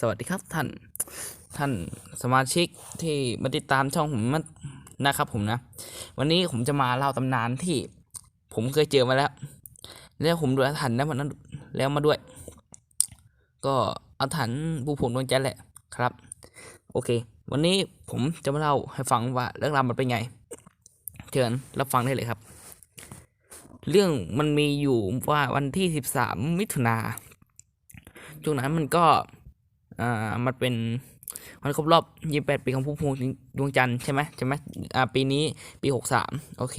สวัสดีครับท่าน ท่านสมาชิกที่มาติดตามช่องผมมานะครับผมนะ วันนี้ผมจะมาเล่าตำนานที่ผมเคยเจอมาแล้ว แล้วผมดูอาถรรพ์แล้วมันแล้วมาด้วย ก็อาถรรพ์บูผงดวงจันทร์แหละครับ โอเค วันนี้ผมจะมาเล่าให้ฟังว่าเรื่องราวมันเป็นไงเชิญรับฟังได้เลยครับ เรื่องมันมีอยู่ว่าวันที่สิบสามมิถุนาช่วงนั้นมันก็ อ่ามันเป็นวันครบรอบยี่แปดปีของผู้พวงดวงจันทร์ใช่ไหมใช่ไหมอ่าปีนี้ปีหกสามโอเค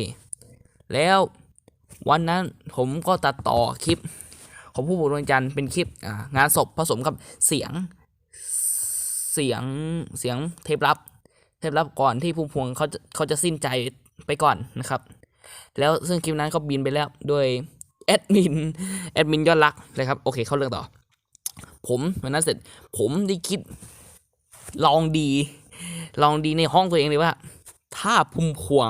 แล้ววันนั้นผมก็ตัดต่อคลิป ของผู้พวงดวงจันทร์เป็นคลิปอ่างานศพผสมกับเสียงเสียงเสียงเทปลับ เทปลับก่อนที่ผู้พวงเขาจะเขาจะสิ้นใจไปก่อนนะครับ แล้วซึ่งคลิปนั้นก็บินไปแล้วโดยแอดมินแอดมินยอดรักเลยครับโอเคเข้าเรื่องต่อ ผมวันนั้นเสร็จ ผมได้คิด ลองดี ลองดีในห้องตัวเองเลยว่า ถ้าพุ่มพวง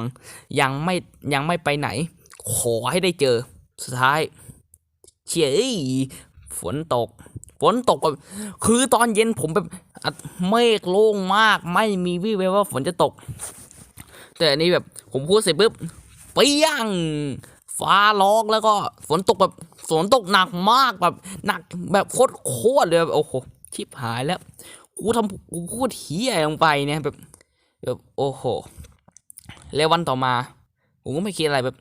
ยังไม่ยังไม่ไปไหน ขอให้ได้เจอ สุดท้าย เฉยฝนตก ฝนตกแบบคือตอนเย็นผมแบบเมฆโล่งมาก ไม่มีวี่แววว่าฝนจะตก แต่อันนี้แบบผมพูดเสร็จปุ๊บเปรี้ง ฟ้าร้องแล้วก็ฝนตกแบบฝนตกหนักมากแบบหนักแบบโคตรโคตรเลยแบบโอ้โหชิบหายแล้ว กูทำกูพูดเฮียลงไปเนี่ยแบบแบบโอ้โหแล้ววันต่อมา ผมก็ไม่คิดอะไรแบบ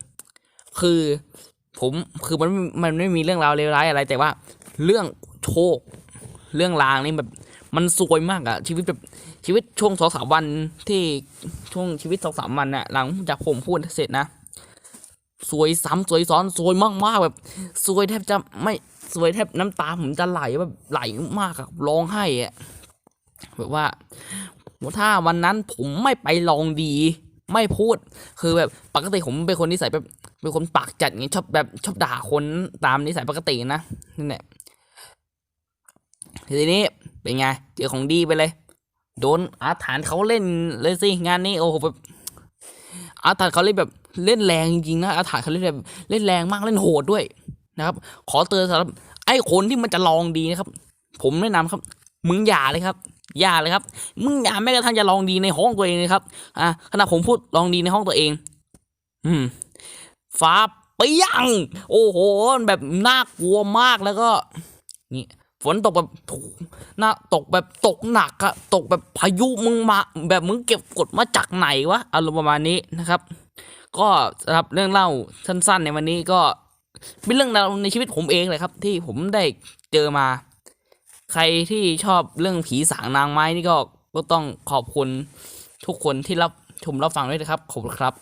คือผมคือมันมันไม่มีเรื่องราวเลวร้ายอะไร แต่ว่าเรื่องโชค เรื่องรางนี่แบบมันซวยมากอะชีวิตแบบชีวิตช่วงสองสามวันที่ช่วงชีวิตสองสามวันน่ะหลังจากผมพูดเสร็จนะ ซวยซ้ำซวยซ้อนซวยมากๆแบบซวยแทบจะไม่ซวยแทบน้ำตาผมจะไหลแบบไหลมากอะร้องไห้อะแบบว่าถ้าวันนั้นผมไม่ไปลองดี ไม่พูดคือแบบปกติผมเป็นคนนิสัยแบบเป็นคนปากจัดอย่างงี้ชอบแบบชอบด่าคนตามนิสัยปกตินะนั่นแหละทีนี้เป็นไงเจอของดีไปเลย โดนอาถรรพ์เขาเล่นเลยสิงานนี้โอ้โหแบบ อาถรรพ์เขาเล่นแบบเล่นแรงจริงๆนะอาถรรพ์เขาเล่นแบบเล่นแรงมากเล่นโหดด้วยนะครับ ขอเตือนสำหรับไอ้คนที่มันจะลองดีนะครับ ผมแนะนำครับ มึงอย่าเลยครับอย่าเลยครับ มึงอย่าแม้กระทั่งจะลองดีในห้องตัวเองเลยครับอะขณะผมพูดลองดีในห้องตัวเอง อืมฟ้าเปียงโอ้โหแบบน่ากลัวมากแล้วก็นี่ ฝนตกแบบถูน่าตกแบบตกหนักอะตกแบบพายุมึงมา แบบมึงเก็บกดมาจากไหนวะอารมณ์ประมาณนี้นะครับ ก็สำหรับเรื่องเล่าสั้น ๆ ในวันนี้ก็เป็นเรื่องราวในชีวิตผมเองเลยครับ ที่ผมได้เจอมา ใครที่ชอบเรื่องผีสางนางไม้นี่ก็ก็ต้องขอบคุณทุกคนที่รับชมรับฟังด้วยนะครับขอบคุณครับ